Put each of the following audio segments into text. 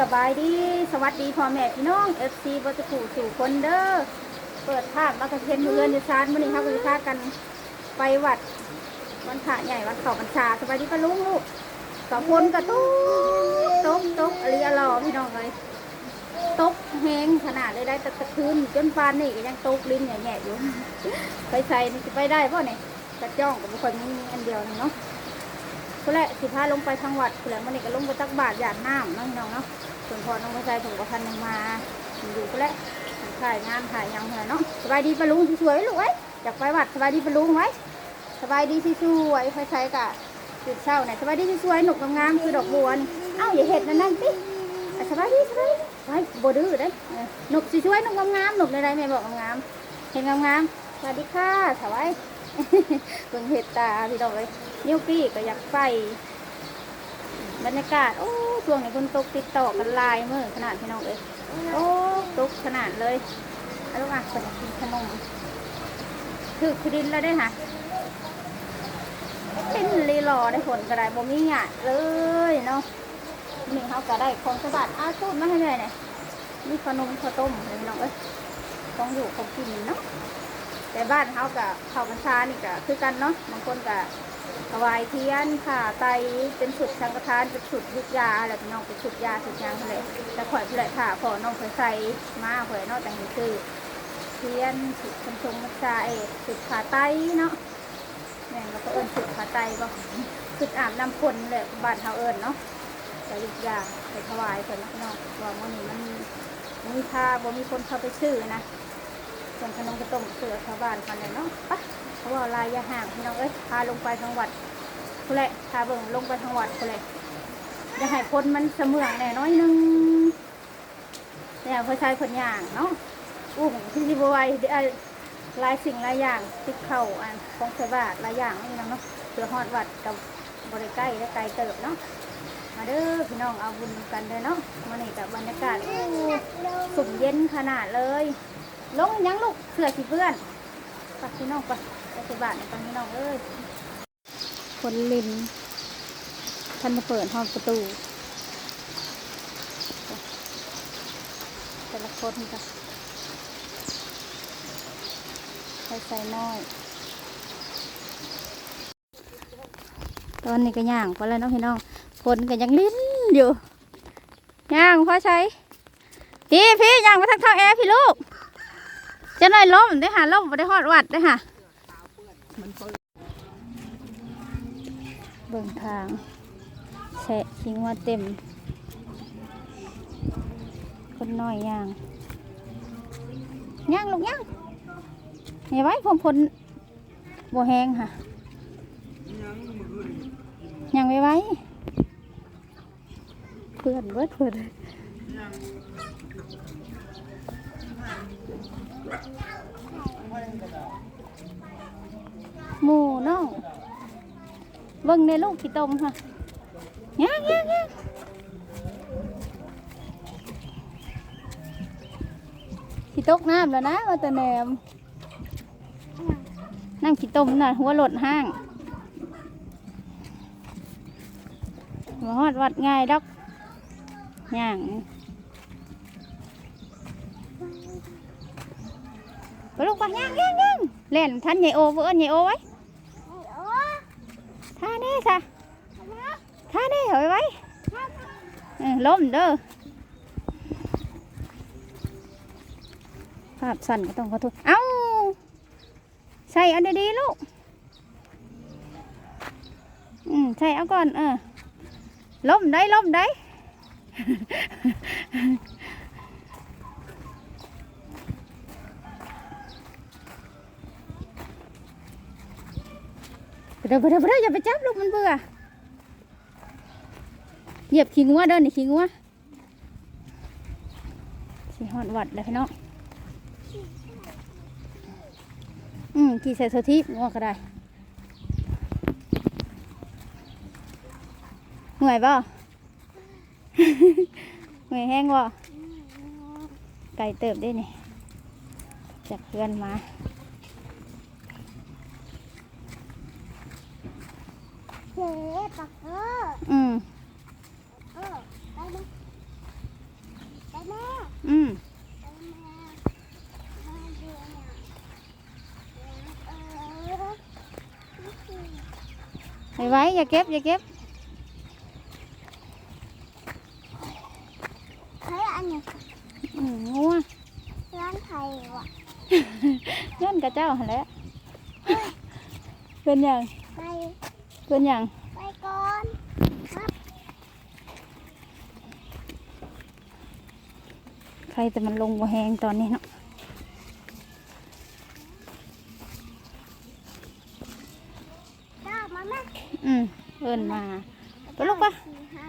สบายดีสวัสดีพ่อแม่พี่น้องเอฟซีบัตรขู่สู่คนเด้อเปิดภาพมากระเทียนเรือนอยู่ซานมื่อนี้ครับคุณพากันไปวัดวันพระใหญ่วันเข่าบัญชาสบายดีปะลุงลูกสองคนกระตุ๊กตกตุ๊กอริยรอพี่น้องเลยตุ๊กแห้งขนาดเลยได้แตะตะคืนจนปานนี่ก็ยังตุ๊กลิ้นแง่ๆอยู่ไปใส่นี่จะไปได้ป่ะเนี่ยกระจ้องกับบุคคลนี้อันเดียวนี่เนาะ ผู้แหละสิพาลงไปทางวัดผู้แหละมันนี่ก็ลงไปตักบาตรหยาดน้ำน้องน้องเนาะส่วนพอน้องกระชายผมก็พันยังมาอยู่ผู้แหละถ่ายงานถ่ายยังเหรอเนาะสบายดีปะลุงสวยๆลูกไว้อยากไปวัดสบายดีปะลุงไว้สบายดีที่สวยไฟใช้กะจุดเช้าเนี่ยสบายดีที่สวยหนุกงามคือดอกบัวนี่เอ้าอย่าเห็ดนั่นนั่นสิสบายดีสบายดีไว้บดื้อเด้หนุกสวยๆหนุกงามหนุกในไรแม่บอกงามเห็นงามสวัสดีค่ะสวัสดีเบิ่งเห็ดตาพี่น้องเลย นิ้วปี้ก็อยากไป บรรยากาศ โอ้ช่วงนี้คนตกติดต่อกันลายมือขนาดพี่น้องเอ้ยโอ้ตกขนาดเลยอลูกอะคนกินขนมถือคดินแล้วได้ค่ะดินรีรอได้ผลก็ไดบ่มีหยาดเลยเนาะนี่เขาก็ได้ของสบัดอาสูตรมาให้เลยเนี่ยมีขนมข้าวต้มเลยน้องเอ้ยของอยู่ของกินเนาะแต่บ้านเขากับเขากัญชานี่ก็คือกันเนาะบางคนก็ ถวายเทียนผ่าไตเป็นสุดสังฆทานเป็นสุดยุกยาอะไรพี่น้องเป็นสุดยาสุดยางเลยแต่ข่อยผู้ใดผ่าพอน้องเคยใส่มาข่อยนาะแต่งคือเทียนสุดชมชมมัจจาเอกสุดผ่าไตเนาะแม่งเราก็เอิญสุดผ่าไตบ่สุดอาบน้ำฝนเลยบ้านเขาเอิญเนาะแต่ยุกยาไปถวายเพิ่นเนาะพี่น้องว่ามันนี้มันมีค่าบ่มีคนเข้าไปซื้อนะส่วนขนมกระต้มเสือชาวบ้านกันเลยเนาะปะ ว่าลายยาห่างพี่น้องเอ้ยพาลงไปทางวัดคุแหละพาเบิ่งลงไปทางวัดคุแหละจะให้คนมันเสมืองแน่น้อยนึงเนี่ยพอใช้คนย่างเนาะอุ้มที่จิบไหวเดี๋ยวลายสิ่งหลายอย่างติดเข่าอันของใส่บาหลายอย่างนี่น้องเนาะเพื่อฮอดวัดกับบริใกล้และไกลเติบเนาะมาเด้อพี่น้องเอาบุญกันเลยเนาะมานี่กับบรรยากาศโอ้สุ่มเย็นขนาดเลย ลงยังลูกเสือสีเพื่อนปักพี่น้องป ไปสิบาทในตอนนี้น้องเอ้ยคนลินท่านมาเปิดห้องประตูแต่ละคนจ้ะใส่ใส่น้อย ตอนนี้ก็ย่างพอแล้วเน้องพี่น้องคนก็ยังลิ้นอยู่ย่างพอใช้พี่พี่ย่างมาทักทางแอร์พี่ลูกจะหน่อยล้มได้ค่ะล้มบ่ได้ฮอดวัดได้ค่ะ เบิ่งทางแฉะทิ้งว่าเต็ม คนน้อยย่างย่างลูกย่างอย่าไว้ผมพลบัวแหงค่ะย่างไว้ไว้เพื่อนเบิดเพื่อน หมูน้องเบิ่งในลูกขี้ตมค่ะย่างย่างย่างขี้ตกน้ำแล้วนะว่าแต่แหนมนั่งขี้ตมน่ะหัวหลดห้างมาฮอดวัดง่ายดอกย่างไปลูกไปย่างย่างย่าง เล่นทันใหญ่โอเวอร์ใหญ่โอไว้ท่าแน่ซะท่าแน่เหยไว้เออล้มเด้อภาพสั่นก็ต้องขอโทษเอ้าใส่เอันดีๆลูกอืมใส่เอาก่อนเออล้มได้ล้มได้ เด้อไปเด้อไปเด้ออย่าไปจับลูกมันเบื่อเหยียบขี้งัวเดินนี่ขี้งัวสีหอดวัดเลยพี่น้องอืมขี่ใส่โซทีงัวก็ได้เหนื่อยบ่เหนื่อยแห้งบ่ไก่เติบได้นี่จากเพื่อนมา เจ๊ปักเอออืมเออได้ไหมอืมไว้ไว้อย่าเก็บอย่าเก็บเฮ้ยอันนี้อืมงัว ร้านไทยวะเงินกับเจ้าหั่นแหล้วเป็นหยังไปเป็นหยังไป ก่อนใครแต่มันลงบ่แหงตอนนี้เนาะเจ้ามาแม่อืมเอิ้นมาไปลูกปะขี่ให้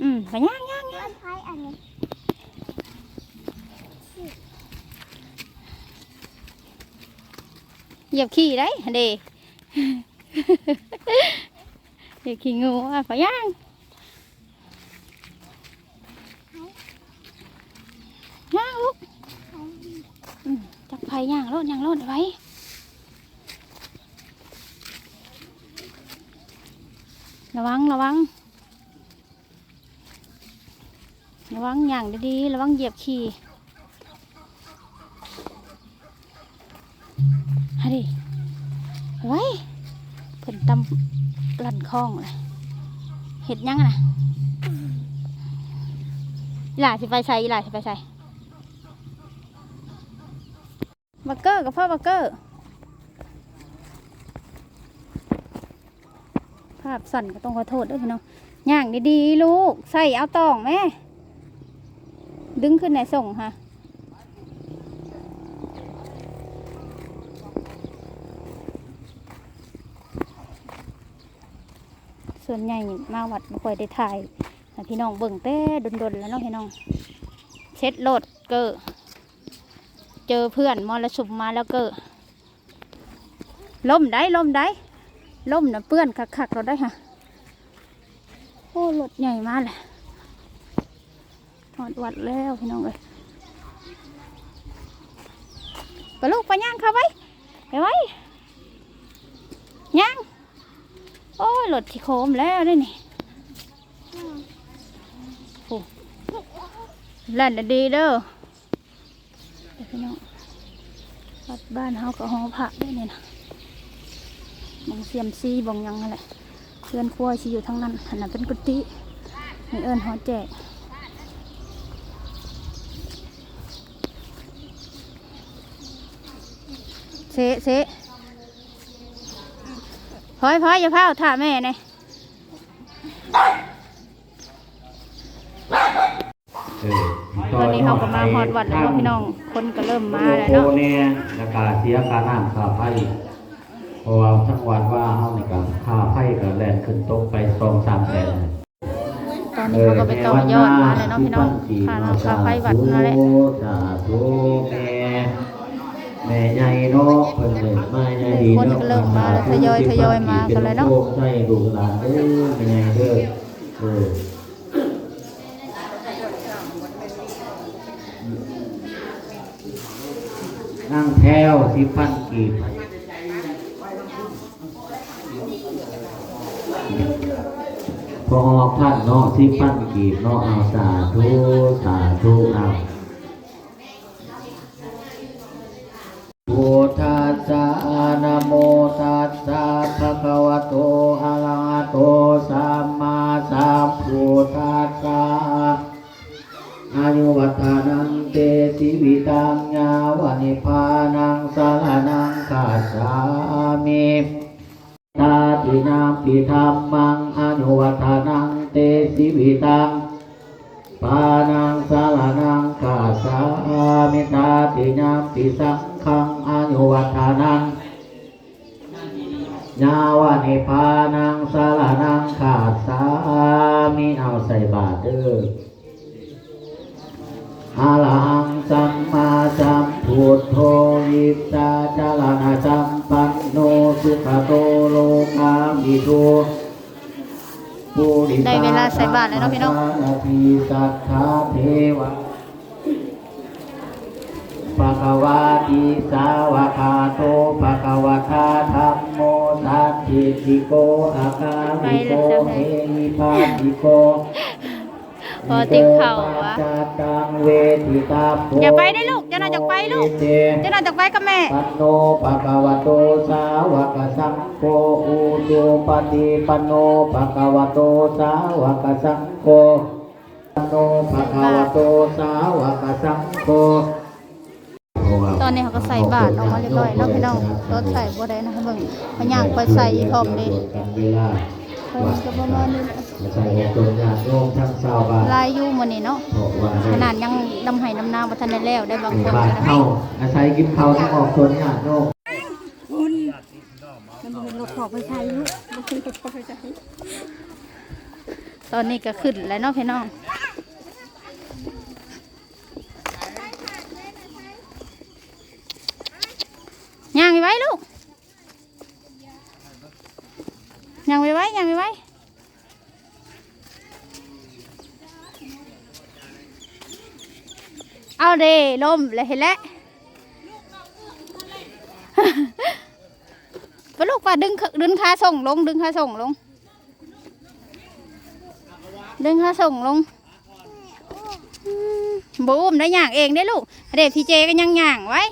อืมไปย่างย่างย่างร้านไทยอันนี้เหยียบขี่ได้เด้ เหยียบขี่งูอะไปย่างย่างลูกจักไผย่างรถย่างรถไว้ระวังระวัง ระวังอย่างดีๆระวังเหยียบขี่ เพิ่นตำลั่นคลองเลยเห็ดยังนะอีหล่าสิไปใส่อีหล่าสิไปใส่บักเกอร์กับพ่อบักเกอร์ภาพสั่นก็ต้องขอโทษด้วยพี่น้องย่างดีๆลูกใส่เอาตองแม่ดึงขึ้นไหนส่งค่ะ ส่วนใหญ่มาวัดไม่ค่อยได้ถ่ายพี่น้องเบิ่งแต่ดนๆแล้วเนาะพี่น้องเช็ดโหลดเกอเจอเพื่อนมรสุมมาแล้วเกอล่มได้ล่มได้ล่มนะเปื้อนคักๆเราได้ค่ะโอ้รถใหญ่มากเลยถอดวัดแล้วพี่น้องเลยไปลูกไปย่างเขาไว้ไปไว้ย่าง โอ้ยรถที่โคมแล้วได้นี่โอ้แล่นน่ะดีเด้อเดี๋ยวพี่น้องวัดบ้านเฮากับห้องพระด้วยนี่นะมองเสียมซีบองหยังอะไรเพื่อนครัวสิอยู่ทั้งนั้นขนาดเป็นกุฏิมีเอิญหอแจกเสะเสะพ ลอยพลอยอย่าพาถ่าแม่เนี่ยตอนนี้เขาก็มาฮอดวัดแล้วเนาะพี่น้อง คนก็เริ่มมาแล้วโอ้เนาะเนี่ยราคาเสียค่าน้ำค่าไฟเพราะว่าทั้งวันว่าเฮานี่ก็ค่าไฟก็แล่นขึ้นตกไปสองสามแสนตอนนี้เขาก็ไปต่อยอดมาแล้วเนาะพี่น้องค่าน้ำค่าไฟวัดนั่นแหละสาธุ แม่ใหญ่เนาะเพิ่นเลยมาใหญ่ดีคนเนาะก็เริ่มมาแล้วทยอยทยอยมากันเลยเนาะใส่ลูกหลานเด้อแม่ใหญ่เด้อเออนั่งแถวสิพันกีบพอท่านเนาะสิพันกีบเนาะเอาสาธุสาธุเอา สสะภะคะวะโตอะระหะโตสัมมาสัมพุทธัสสะอายุวัฒนังเตสิวิตังญาวนิพานังสารนังคัจฉามิตาตินาปิธรรมังอนุวัฒนังเตสิวิตังปานังสารนังกาสามิตาตินาปิสังขังอนุวัฒนัง ญาวานิพานังสารนังขาสามิเอาใส่บาตรเด้ออะระหังสัมมาสัมพุทโธวิตาจารณสัมปันโนสุขโตโลกามิโตปุริสได้เวลาใส่บาตรแล้วเนาะพี่น้องนาทีสัทธาเทวะ ภะคะวาติสาวกขาโตภะคะวะทาธัมโมสัจจิติโกอาคาลิโกเอหิปัสสิโกพอติ๊กเข่าวะจาตังเวทิตาโพอย่าไปได้ลูกอย่าน่าจะไปลูกเจเจะนอนจากไปกับแม่ปันโนภะคะวะโตสาวกสังโฆอุจุปฏิปันโนภะคะวะโตสาวกสังโฆปันโนภะคะวะโตสาวกสังโฆ ตอนนี้เขาก็ใส่บาตรออกมาเรียบร้อยแล้วพี่น้องรถใส่บ่ได้นะคะเบิ่งมันย่างไปใส่พร้อมเลยกันเวลาคนก็ประมาณนี้แหละใส่ให้ตรงญาติโยมทั้งชาวบ้านลายอยู่มื้อนี้เนาะเพราะว่าขนาดยังดำไห้ดำนาบ่ทันได้แล้วได้บางในคนบ้านก็เฮาอาศัยกินข้าวทั้งออกส่วนญาติโยมตอนนี้ก็ขึ้นแล้วเนาะพี่น้องย่างไปไว้ลูกย่างไปไว้ย่างไปไว้ เอาเดลมเลยเห็นแล้วไปลูกป่าดึงขดึงขาส่งลง ดึงขาส่งลง ดึงขาส่งลงอืมบูมได้ย่างเองได้อลูกเด็กพี่เจก็ยังย่างไว้